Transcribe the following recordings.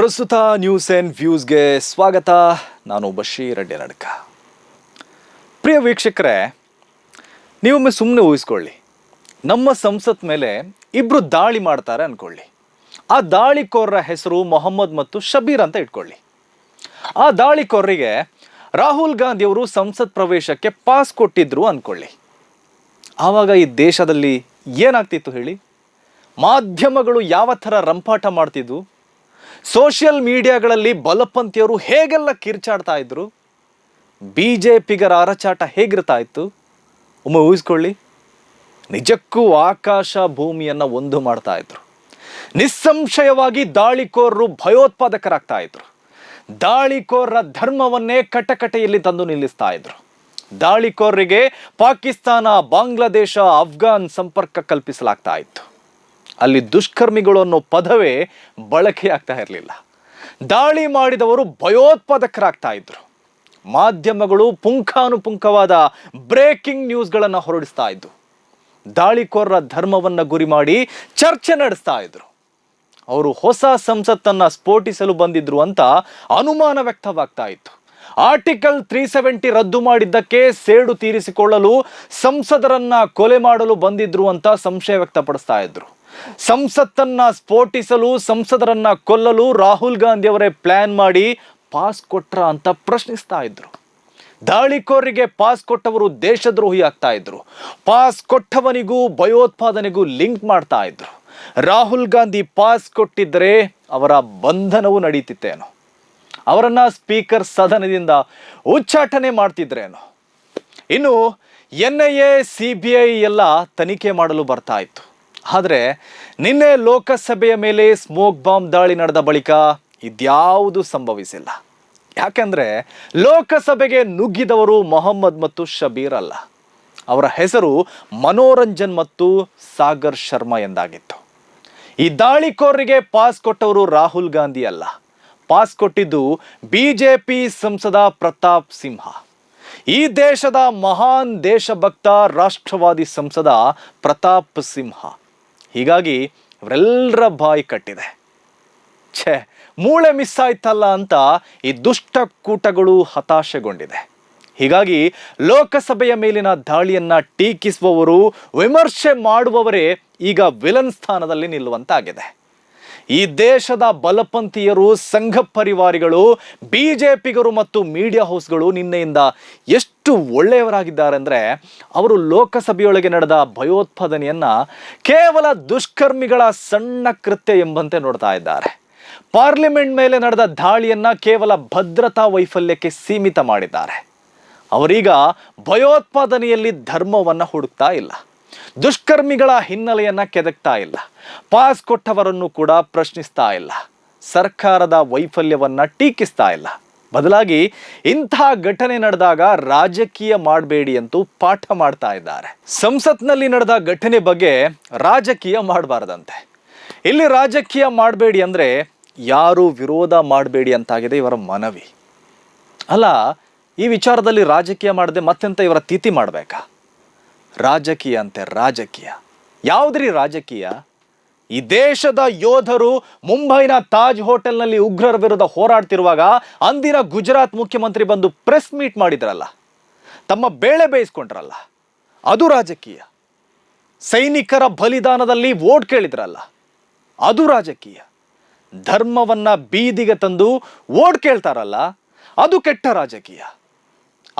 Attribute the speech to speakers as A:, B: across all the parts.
A: ಪ್ರಸ್ತುತ news and ವ್ಯೂಸ್ಗೆ ಸ್ವಾಗತ. ನಾನು ಬಶೀರ್ ಅಡ್ಡಿ ನಡ್ಕ ಪ್ರಿಯ ವೀಕ್ಷಕರೇ ನೀವೊಮ್ಮೆ ಸುಮ್ಮನೆ ಊಹಿಸ್ಕೊಳ್ಳಿ. ನಮ್ಮ ಸಂಸತ್ ಮೇಲೆ ಇಬ್ಬರು ದಾಳಿ ಮಾಡ್ತಾರೆ ಅಂದ್ಕೊಳ್ಳಿ ಆ ದಾಳಿಕೋರರ ಹೆಸರು ಮೊಹಮ್ಮದ್ ಮತ್ತು ಶಬೀರ್ ಅಂತ ಇಟ್ಕೊಳ್ಳಿ. ಆ ದಾಳಿಕೋರರಿಗೆ ರಾಹುಲ್ ಗಾಂಧಿಯವರು ಸಂಸತ್ ಪ್ರವೇಶಕ್ಕೆ ಪಾಸ್ ಕೊಟ್ಟಿದ್ರು ಅಂದ್ಕೊಳ್ಳಿ ಆವಾಗ ಈ ದೇಶದಲ್ಲಿ ಏನಾಗ್ತಿತ್ತು ಹೇಳಿ? ಮಾಧ್ಯಮಗಳು ಯಾವ ಥರ ರಂಪಾಟ ಮಾಡ್ತಿದ್ವು? ಸೋಷಿಯಲ್ ಮೀಡಿಯಾಗಳಲ್ಲಿ ಬಲಪಂಥಿಯರು ಹೇಗೆಲ್ಲ ಕಿರ್ಚಾಡ್ತಾ ಇದ್ರು? ಬಿ ಜೆ ಪಿಗರ ಅರಚಾಟ ಹೇಗಿರ್ತಾ ಇತ್ತು? ಒಮ್ಮೆ ಊಹಿಸ್ಕೊಳ್ಳಿ. ನಿಜಕ್ಕೂ ಆಕಾಶ ಭೂಮಿಯನ್ನು ಒಂದು ಮಾಡ್ತಾ ಇದ್ರು. ನಿಸ್ಸಂಶಯವಾಗಿ ದಾಳಿಕೋರರು ಭಯೋತ್ಪಾದಕರಾಗ್ತಾ ಇದ್ರು. ದಾಳಿಕೋರರ ಧರ್ಮವನ್ನೇ ಕಟಕಟೆಯಲ್ಲಿ ತಂದು ನಿಲ್ಲಿಸ್ತಾ ಇದ್ರು. ದಾಳಿಕೋರರಿಗೆ ಪಾಕಿಸ್ತಾನ, ಬಾಂಗ್ಲಾದೇಶ, ಅಫ್ಘಾನ್ ಸಂಪರ್ಕ ಕಲ್ಪಿಸಲಾಗ್ತಾ ಇತ್ತು. ಅಲ್ಲಿ ದುಷ್ಕರ್ಮಿಗಳು ಅನ್ನೋ ಪದವೇ ಬಳಕೆಯಾಗ್ತಾ ಇರಲಿಲ್ಲ. ದಾಳಿ ಮಾಡಿದವರು ಭಯೋತ್ಪಾದಕರಾಗ್ತಾ ಇದ್ರು. ಮಾಧ್ಯಮಗಳು ಪುಂಖಾನುಪುಂಖವಾದ ಬ್ರೇಕಿಂಗ್ ನ್ಯೂಸ್ಗಳನ್ನು ಹೊರಡಿಸ್ತಾ ಇದ್ದು, ದಾಳಿಕೋರರ ಧರ್ಮವನ್ನು ಗುರಿ ಮಾಡಿ ಚರ್ಚೆ ನಡೆಸ್ತಾ ಇದ್ರು. ಅವರು ಹೊಸ ಸಂಸತ್ತನ್ನು ಸ್ಫೋಟಿಸಲು ಬಂದಿದ್ರು ಅಂತ ಅನುಮಾನ ವ್ಯಕ್ತವಾಗ್ತಾ ಇತ್ತು. ಆರ್ಟಿಕಲ್ ತ್ರೀ ಸೆವೆಂಟಿ ರದ್ದು ಮಾಡಿದ್ದಕ್ಕೆ ಸೇಡು ತೀರಿಸಿಕೊಳ್ಳಲು ಸಂಸದರನ್ನ ಕೊಲೆ ಮಾಡಲು ಬಂದಿದ್ರು ಅಂತ ಸಂಶಯ ವ್ಯಕ್ತಪಡಿಸ್ತಾ ಇದ್ರು. ಸಂಸತ್ತನ್ನ ಸ್ಫೋಟಿಸಲು, ಸಂಸದರನ್ನ ಕೊಲ್ಲಲು ರಾಹುಲ್ ಗಾಂಧಿ ಅವರೇ ಪ್ಲಾನ್ ಮಾಡಿ ಪಾಸ್ ಕೊಟ್ರ ಅಂತ ಪ್ರಶ್ನಿಸ್ತಾ ಇದ್ರು. ದಾಳಿಕೋರಿಗೆ ಪಾಸ್ ಕೊಟ್ಟವರು ದೇಶದ್ರೋಹಿ ಆಗ್ತಾ ಇದ್ರು. ಪಾಸ್ ಕೊಟ್ಟವನಿಗೂ, ಭಯೋತ್ಪಾದನೆಗೂ ಲಿಂಕ್ ಮಾಡ್ತಾ ಇದ್ರು. ರಾಹುಲ್ ಗಾಂಧಿ ಪಾಸ್ ಕೊಟ್ಟಿದ್ದರೆ ಅವರ ಬಂಧನವು ನಡೀತಿತ್ತೇನೋ. ಅವರನ್ನ ಸ್ಪೀಕರ್ ಸದನದಿಂದ ಉಚ್ಚಾಟನೆ ಮಾಡ್ತಿದ್ರೇನೋ ಇನ್ನು N I A, C B I ಎಲ್ಲ ತನಿಖೆ ಮಾಡಲು ಬರ್ತಾ ಇತ್ತು. ಆದರೆ ನಿನ್ನೆ ಲೋಕಸಭೆಯ ಮೇಲೆ ಸ್ಮೋಕ್ ಬಾಂಬ್ ದಾಳಿ ನಡೆದ ಬಳಿಕ ಇದ್ಯಾವುದು ಸಂಭವಿಸಿಲ್ಲ. ಯಾಕೆಂದರೆ ಲೋಕಸಭೆಗೆ ನುಗ್ಗಿದವರು ಮೊಹಮ್ಮದ್ ಮತ್ತು ಶಬೀರ್ ಅಲ್ಲ. ಅವರ ಹೆಸರು ಮನೋರಂಜನ್ ಮತ್ತು ಸಾಗರ್ ಶರ್ಮಾ ಎಂದಾಗಿತ್ತು. ಈ ದಾಳಿಕೋರರಿಗೆ ಪಾಸ್ ಕೊಟ್ಟವರು ರಾಹುಲ್ ಗಾಂಧಿ ಅಲ್ಲ. ಪಾಸ್ ಕೊಟ್ಟಿದ್ದು ಬಿಜೆಪಿ ಸಂಸದ ಪ್ರತಾಪ್ ಸಿಂಹ. ಈ ದೇಶದ ಮಹಾನ್ ದೇಶಭಕ್ತ ರಾಷ್ಟ್ರವಾದಿ ಸಂಸದ ಪ್ರತಾಪ್ ಸಿಂಹ. ಹೀಗಾಗಿ ಇವರೆಲ್ಲರ ಬಾಯಿ ಕಟ್ಟಿದೆ. ಛೇ, ಮೂಳೆ ಮಿಸ್ ಆಯ್ತಲ್ಲ ಅಂತ ಈ ದುಷ್ಟ ಕೂಟಗಳು ಹತಾಶೆಗೊಂಡಿದೆ. ಹೀಗಾಗಿ ಲೋಕಸಭೆಯ ಮೇಲಿನ ದಾಳಿಯನ್ನ ಟೀಕಿಸುವವರು, ವಿಮರ್ಶೆ ಮಾಡುವವರೇ ಈಗ ವಿಲನ್ ಸ್ಥಾನದಲ್ಲಿ ನಿಲ್ಲುವಂತಾಗಿದೆ. ಈ ದೇಶದ ಬಲಪಂಥೀಯರು, ಸಂಘ ಪರಿವಾರಿಗಳು, ಬಿಜೆಪಿಗರು ಮತ್ತು ಮೀಡಿಯಾ ಹೌಸ್ಗಳು ನಿನ್ನೆಯಿಂದ ಎಷ್ಟು ಒಳ್ಳೆಯವರಾಗಿದ್ದಾರೆ ಅಂದರೆ ಅವರು ಲೋಕಸಭೆಯೊಳಗೆ ನಡೆದ ಭಯೋತ್ಪಾದನೆಯನ್ನ ಕೇವಲ ದುಷ್ಕರ್ಮಿಗಳ ಸಣ್ಣ ಕೃತ್ಯ ಎಂಬಂತೆ ನೋಡ್ತಾ ಇದ್ದಾರೆ. ಪಾರ್ಲಿಮೆಂಟ್ ಮೇಲೆ ನಡೆದ ದಾಳಿಯನ್ನ ಕೇವಲ ಭದ್ರತಾ ವೈಫಲ್ಯಕ್ಕೆ ಸೀಮಿತ ಮಾಡಿದ್ದಾರೆ. ಅವರೀಗ ಭಯೋತ್ಪಾದನೆಯಲ್ಲಿ ಧರ್ಮವನ್ನ ಹುಡುಕ್ತಾ ಇಲ್ಲ. ದುಷ್ಕರ್ಮಿಗಳ ಹಿನ್ನೆಲೆಯನ್ನ ಕೆದಕ್ತಾ ಇಲ್ಲ. ಪಾಸ್ ಕೊಟ್ಟವರನ್ನು ಕೂಡ ಪ್ರಶ್ನಿಸ್ತಾ ಇಲ್ಲ. ಸರ್ಕಾರದ ವೈಫಲ್ಯವನ್ನ ಟೀಕಿಸ್ತಾ ಇಲ್ಲ. ಬದಲಾಗಿ ಇಂಥ ಘಟನೆ ನಡೆದಾಗ ರಾಜಕೀಯ ಮಾಡಬೇಡಿ ಅಂತೂ ಪಾಠ ಮಾಡ್ತಾ ಇದ್ದಾರೆ. ಸಂಸತ್ನಲ್ಲಿ ನಡೆದ ಘಟನೆ ಬಗ್ಗೆ ರಾಜಕೀಯ ಮಾಡಬಾರ್ದಂತೆ. ಇಲ್ಲಿ ರಾಜಕೀಯ ಮಾಡಬೇಡಿ ಅಂದರೆ ಯಾರು ವಿರೋಧ ಮಾಡಬೇಡಿ ಅಂತಾಗಿದೆ ಇವರ ಮನವಿ. ಅಲ್ಲ, ಈ ವಿಚಾರದಲ್ಲಿ ರಾಜಕೀಯ ಮಾಡದೆ ಮತ್ತೆಂತ ಇವರ ತಿಥಿ ಮಾಡಬೇಕಾ? ರಾಜಕೀಯ ಅಂತೆ ರಾಜಕೀಯ. ಯಾವುದ್ರಿ ರಾಜಕೀಯ? ಈ ದೇಶದ ಯೋಧರು ಮುಂಬೈನ ತಾಜ್ ಹೋಟೆಲ್ನಲ್ಲಿ ಉಗ್ರರ ವಿರುದ್ಧ ಹೋರಾಡ್ತಿರುವಾಗ ಅಂದಿನ ಗುಜರಾತ್ ಮುಖ್ಯಮಂತ್ರಿ ಬಂದು ಪ್ರೆಸ್ ಮೀಟ್ ಮಾಡಿದ್ರಲ್ಲ. ತಮ್ಮ ಬೇಳೆ ಬೇಯಿಸ್ಕೊಂಡ್ರಲ್ಲ. ಅದು ರಾಜಕೀಯ. ಸೈನಿಕರ ಬಲಿದಾನದಲ್ಲಿ ವೋಟ್ ಕೇಳಿದ್ರಲ್ಲ. ಅದು ರಾಜಕೀಯ. ಧರ್ಮವನ್ನ ಬೀದಿಗೆ ತಂದು ವೋಟ್ ಕೇಳ್ತಾರಲ್ಲ, ಅದು ಕೆಟ್ಟ ರಾಜಕೀಯ.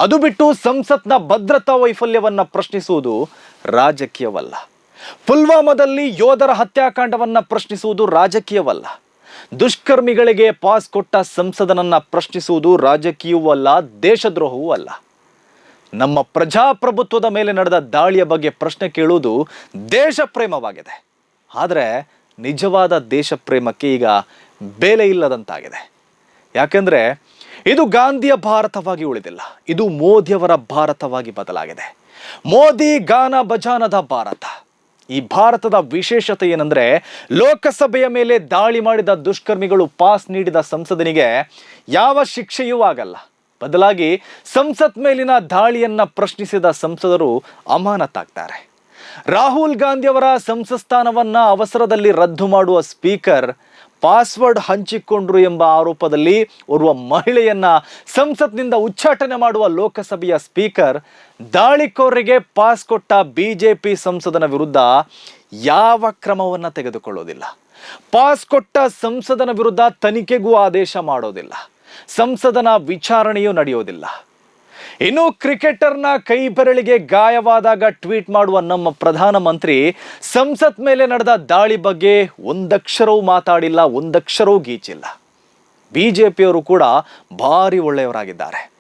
A: ಅದು ಬಿಟ್ಟು ಸಂಸತ್ನ ಭದ್ರತಾ ವೈಫಲ್ಯವನ್ನ ಪ್ರಶ್ನಿಸುವುದು ರಾಜಕೀಯವಲ್ಲ. ಪುಲ್ವಾಮಾದಲ್ಲಿ ಯೋಧರ ಹತ್ಯಾಕಾಂಡವನ್ನ ಪ್ರಶ್ನಿಸುವುದು ರಾಜಕೀಯವಲ್ಲ. ದುಷ್ಕರ್ಮಿಗಳಿಗೆ ಪಾಸ್ ಕೊಟ್ಟ ಸಂಸದನನ್ನ ಪ್ರಶ್ನಿಸುವುದು ರಾಜಕೀಯವೂ ಅಲ್ಲ, ದೇಶದ್ರೋಹವೂ ಅಲ್ಲ. ನಮ್ಮ ಪ್ರಜಾಪ್ರಭುತ್ವದ ಮೇಲೆ ನಡೆದ ದಾಳಿಯ ಬಗ್ಗೆ ಪ್ರಶ್ನೆ ಕೇಳುವುದು ದೇಶ ಪ್ರೇಮವಾಗಿದೆ ಆದರೆ ನಿಜವಾದ ದೇಶ ಪ್ರೇಮಕ್ಕೆ ಈಗ ಬೆಲೆ ಇಲ್ಲದಂತಾಗಿದೆ. ಯಾಕೆಂದ್ರೆ ಇದು ಗಾಂಧಿಯ ಭಾರತವಾಗಿ ಉಳಿದಿಲ್ಲ. ಇದು ಮೋದಿಯವರ ಭಾರತವಾಗಿ ಬದಲಾಗಿದೆ. ಮೋದಿ ಗಾನ ಬಜಾನದ ಭಾರತ. ಈ ಭಾರತದ ವಿಶೇಷತೆ ಏನಂದ್ರೆ, ಲೋಕಸಭೆಯ ಮೇಲೆ ದಾಳಿ ಮಾಡಿದ ದುಷ್ಕರ್ಮಿಗಳು ಪಾಸ್ ನೀಡಿದ ಸಂಸದನಿಗೆ ಯಾವ ಶಿಕ್ಷೆಯೂ ಆಗಲ್ಲ. ಬದಲಾಗಿ ಸಂಸತ್ ಮೇಲಿನ ದಾಳಿಯನ್ನ ಪ್ರಶ್ನಿಸಿದ ಸಂಸದರು ಅಮಾನತಾಗ್ತಾರೆ. ರಾಹುಲ್ ಗಾಂಧಿಯವರ ಸಂಸತ್ ಸ್ಥಾನವನ್ನ ಅವಸರದಲ್ಲಿ ರದ್ದು ಮಾಡುವ ಸ್ಪೀಕರ್ ಪಾಸ್ವರ್ಡ್ ಹಂಚಿಕೊಂಡ್ರು ಎಂಬ ಆರೋಪದಲ್ಲಿ ಓರ್ವ ಮಹಿಳೆಯನ್ನ ಸಂಸತ್ನಿಂದ ಉಚ್ಚಾಟನೆ ಮಾಡುವ ಲೋಕಸಭೆಯ ಸ್ಪೀಕರ್ ದಾಳಿಕೋರರಿಗೆ ಪಾಸ್ ಕೊಟ್ಟ ಬಿಜೆಪಿ ಸಂಸದನ ವಿರುದ್ಧ ಯಾವ ಕ್ರಮವನ್ನ ತೆಗೆದುಕೊಳ್ಳೋದಿಲ್ಲ. ಪಾಸ್ ಕೊಟ್ಟ ಸಂಸದನ ವಿರುದ್ಧ ತನಿಖೆಗೂ ಆದೇಶ ಮಾಡೋದಿಲ್ಲ. ಸಂಸದನ ವಿಚಾರಣೆಯೂ ನಡೆಯೋದಿಲ್ಲ. ಇನ್ನು ಕ್ರಿಕೆಟರ್ನ ಕೈ ಬೆರಳಿಗೆ ಗಾಯವಾದಾಗ ಟ್ವೀಟ್ ಮಾಡುವ ನಮ್ಮ ಪ್ರಧಾನಮಂತ್ರಿ, ಸಂಸತ್ ಮೇಲೆ ನಡೆದ ದಾಳಿ ಬಗ್ಗೆ ಒಂದಕ್ಷರವೂ ಮಾತಾಡಿಲ್ಲ, ಒಂದಕ್ಷರವೂ ಗೀಚಿಲ್ಲ. ಬಿಜೆಪಿಯವರು ಕೂಡ ಭಾರಿ ಒಳ್ಳೆಯವರಾಗಿದ್ದಾರೆ.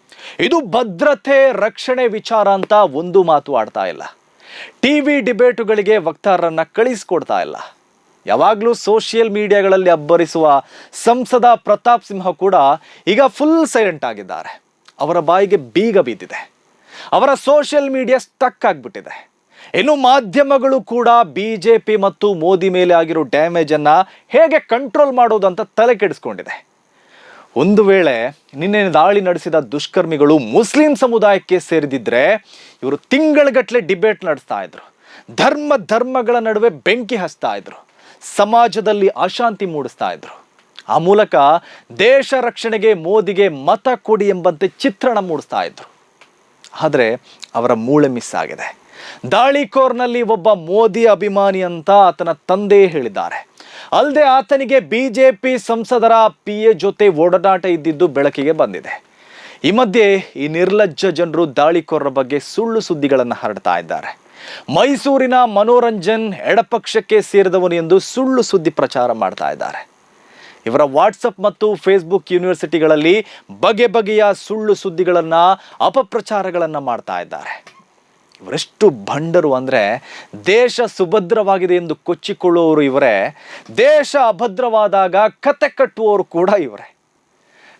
A: ಇದು ಭದ್ರತೆ, ರಕ್ಷಣೆ ವಿಚಾರ ಅಂತ ಒಂದು ಮಾತು ಆಡ್ತಾ ಇಲ್ಲ. ಟಿವಿ ಡಿಬೇಟುಗಳಿಗೆ ವಕ್ತಾರರನ್ನ ಕಳಿಸ್ಕೊಡ್ತಾ ಇಲ್ಲ. ಯಾವಾಗಲೂ ಸೋಷಿಯಲ್ ಮೀಡಿಯಾಗಳಲ್ಲಿ ಅಬ್ಬರಿಸುವ ಸಂಸದ ಪ್ರತಾಪ್ ಸಿಂಹ ಕೂಡ ಈಗ ಫುಲ್ ಸೈಲೆಂಟ್ ಆಗಿದ್ದಾರೆ. ಅವರ ಬಾಯಿಗೆ ಬೀಗ ಬಿದ್ದಿದೆ ಅವರ ಸೋಷಿಯಲ್ ಮೀಡಿಯಾ ಸ್ಟಕ್ ಆಗಿಬಿಟ್ಟಿದೆ. ಇನ್ನು ಮಾಧ್ಯಮಗಳು ಕೂಡ ಬಿ ಜೆ ಪಿ ಮತ್ತು ಮೋದಿ ಮೇಲೆ ಆಗಿರೋ ಡ್ಯಾಮೇಜ್ ಅನ್ನ ಹೇಗೆ ಕಂಟ್ರೋಲ್ ಮಾಡೋದು ಅಂತ ತಲೆ ಕೆಡಿಸ್ಕೊಂಡಿದೆ. ಒಂದು ವೇಳೆ ನಿನ್ನೆ ದಾಳಿ ನಡೆಸಿದ ದುಷ್ಕರ್ಮಿಗಳು ಮುಸ್ಲಿಂ ಸಮುದಾಯಕ್ಕೆ ಸೇರಿದಿದ್ರೆ ಇವರು ತಿಂಗಳಗಟ್ಟಲೆ ಡಿಬೇಟ್ ನಡೆಸ್ತಾ ಇದ್ರು. ಧರ್ಮ ಧರ್ಮಗಳ ನಡುವೆ ಬೆಂಕಿ ಹಚ್ತಾ ಇದ್ರು. ಸಮಾಜದಲ್ಲಿ ಅಶಾಂತಿ ಮೂಡಿಸ್ತಾ ಇದ್ರು. ಆ ಮೂಲಕ ದೇಶ ರಕ್ಷಣೆಗೆ ಮೋದಿಗೆ ಮತ ಕೊಡಿ ಎಂಬಂತೆ ಚಿತ್ರಣ ಮೂಡಿಸ್ತಾ ಇದ್ರು. ಆದರೆ ಅವರ ಮೂಳೆ ಮಿಸ್ ಆಗಿದೆ. ದಾಳಿಕೋರ್ನಲ್ಲಿ ಒಬ್ಬ ಮೋದಿ ಅಭಿಮಾನಿ ಅಂತ ಆತನ ತಂದೆ ಹೇಳಿದ್ದಾರೆ. ಅಲ್ಲದೆ ಆತನಿಗೆ ಬಿಜೆಪಿ ಸಂಸದರ ಪಿ ಎ ಜೊತೆ ಒಡನಾಟ ಇದ್ದಿದ್ದು ಬೆಳಕಿಗೆ ಬಂದಿದೆ. ಈ ಮಧ್ಯೆ ಈ ನಿರ್ಲಜ್ಜ ಜನರು ದಾಳಿಕೋರರ ಬಗ್ಗೆ ಸುಳ್ಳು ಸುದ್ದಿಗಳನ್ನು ಹರಡ್ತಾ ಇದ್ದಾರೆ. ಮೈಸೂರಿನ ಮನೋರಂಜನ್ ಎಡಪಕ್ಷಕ್ಕೆ ಸೇರಿದವನು ಎಂದು ಸುಳ್ಳು ಸುದ್ದಿ ಪ್ರಚಾರ ಮಾಡ್ತಾ ಇದ್ದಾರೆ. ಇವರ ವಾಟ್ಸಪ್ ಮತ್ತು ಫೇಸ್ಬುಕ್ ಯೂನಿವರ್ಸಿಟಿಗಳಲ್ಲಿ ಬಗೆ ಬಗೆಯ ಸುಳ್ಳು ಸುದ್ದಿಗಳನ್ನು, ಅಪಪ್ರಚಾರಗಳನ್ನು ಮಾಡ್ತಾ ಇದ್ದಾರೆ. ಇವರೆಷ್ಟು ಭಂಡರು ಅಂದರೆ ದೇಶ ಸುಭದ್ರವಾಗಿದೆ ಎಂದು ಕೊಚ್ಚಿಕೊಳ್ಳುವವರು ಇವರೇ, ದೇಶ ಅಭದ್ರವಾದಾಗ ಕತೆ ಕಟ್ಟುವವರು ಕೂಡ ಇವರೇ.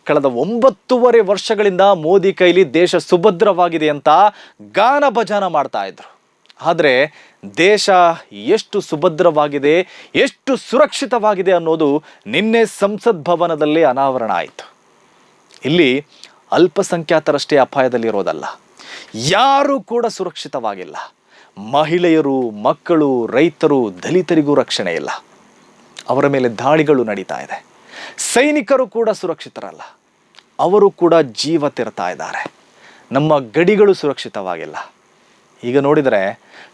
A: ಕಳೆದ ಒಂಬತ್ತೂವರೆ ವರ್ಷಗಳಿಂದ ಮೋದಿ ಕೈಲಿ ದೇಶ ಸುಭದ್ರವಾಗಿದೆ ಅಂತ ಗಾನ ಭಜಾನ ಮಾಡ್ತಾ ಇದ್ರು. ಆದರೆ ದೇಶ ಎಷ್ಟು ಸುಭದ್ರವಾಗಿದೆ, ಎಷ್ಟು ಸುರಕ್ಷಿತವಾಗಿದೆ ಅನ್ನೋದು ನಿನ್ನೆ ಸಂಸತ್ ಭವನದಲ್ಲಿ ಅನಾವರಣ ಆಯಿತು. ಇಲ್ಲಿ ಅಲ್ಪಸಂಖ್ಯಾತರಷ್ಟೇ ಅಪಾಯದಲ್ಲಿರೋದಲ್ಲ ಯಾರೂ ಕೂಡ ಸುರಕ್ಷಿತವಾಗಿಲ್ಲ. ಮಹಿಳೆಯರು, ಮಕ್ಕಳು, ರೈತರು, ದಲಿತರಿಗೂ ರಕ್ಷಣೆ ಇಲ್ಲ. ಅವರ ಮೇಲೆ ದಾಳಿಗಳು ನಡೀತಾ ಇದೆ. ಸೈನಿಕರು ಕೂಡ ಸುರಕ್ಷಿತರಲ್ಲ. ಅವರು ಕೂಡ ಜೀವ ತೆರತಾ ಇದ್ದಾರೆ. ನಮ್ಮ ಗಡಿಗಳು ಸುರಕ್ಷಿತವಾಗಿಲ್ಲ. ಈಗ ನೋಡಿದರೆ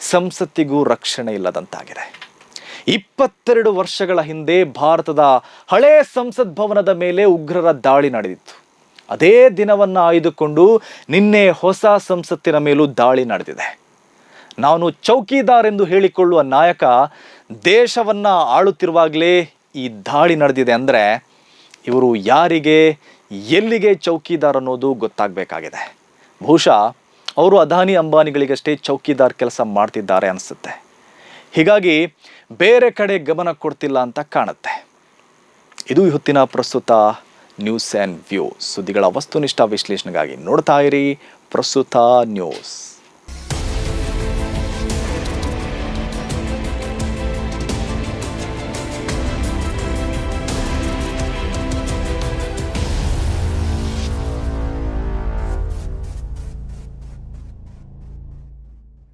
A: ಸಂಸತ್ತಿಗೂ ರಕ್ಷಣೆ ಇಲ್ಲದಂತಾಗಿದೆ. ಇಪ್ಪತ್ತೆರಡು ವರ್ಷಗಳ ಹಿಂದೆ ಭಾರತದ ಹಳೇ ಸಂಸತ್ ಭವನದ ಮೇಲೆ ಉಗ್ರರ ದಾಳಿ ನಡೆದಿತ್ತು. ಅದೇ ದಿನವನ್ನು ಆಯ್ದುಕೊಂಡು ನಿನ್ನೆ ಹೊಸ ಸಂಸತ್ತಿನ ಮೇಲೂ ದಾಳಿ ನಡೆದಿದೆ. ನಾನು ಚೌಕಿದಾರ್ ಎಂದು ಹೇಳಿಕೊಳ್ಳುವ ನಾಯಕ, ದೇಶವನ್ನು ಆಳುತ್ತಿರುವಾಗಲೇ ಈ ದಾಳಿ ನಡೆದಿದೆ ಅಂದರೆ ಇವರು ಯಾರಿಗೆ, ಎಲ್ಲಿಗೆ ಚೌಕಿದಾರ್ ಅನ್ನೋದು ಗೊತ್ತಾಗಬೇಕಾಗಿದೆ. ಬಹುಶಃ ಅವರು ಅದಾನಿ ಅಂಬಾನಿಗಳಿಗಷ್ಟೇ ಚೌಕಿದಾರ್ ಕೆಲಸ ಮಾಡ್ತಿದ್ದಾರೆ ಅನಿಸುತ್ತೆ. ಹೀಗಾಗಿ ಬೇರೆ ಕಡೆ ಗಮನ ಕೊಡ್ತಿಲ್ಲ ಅಂತ ಕಾಣುತ್ತೆ. ಇದು ಇವತ್ತಿನ ಪ್ರಸ್ತುತ ನ್ಯೂಸ್ ಆ್ಯಂಡ್ ವ್ಯೂ. ಸುದ್ದಿಗಳ ವಸ್ತುನಿಷ್ಠ ವಿಶ್ಲೇಷಣೆಗಾಗಿ ನೋಡ್ತಾ ಇರಿ ಪ್ರಸ್ತುತ ನ್ಯೂಸ್.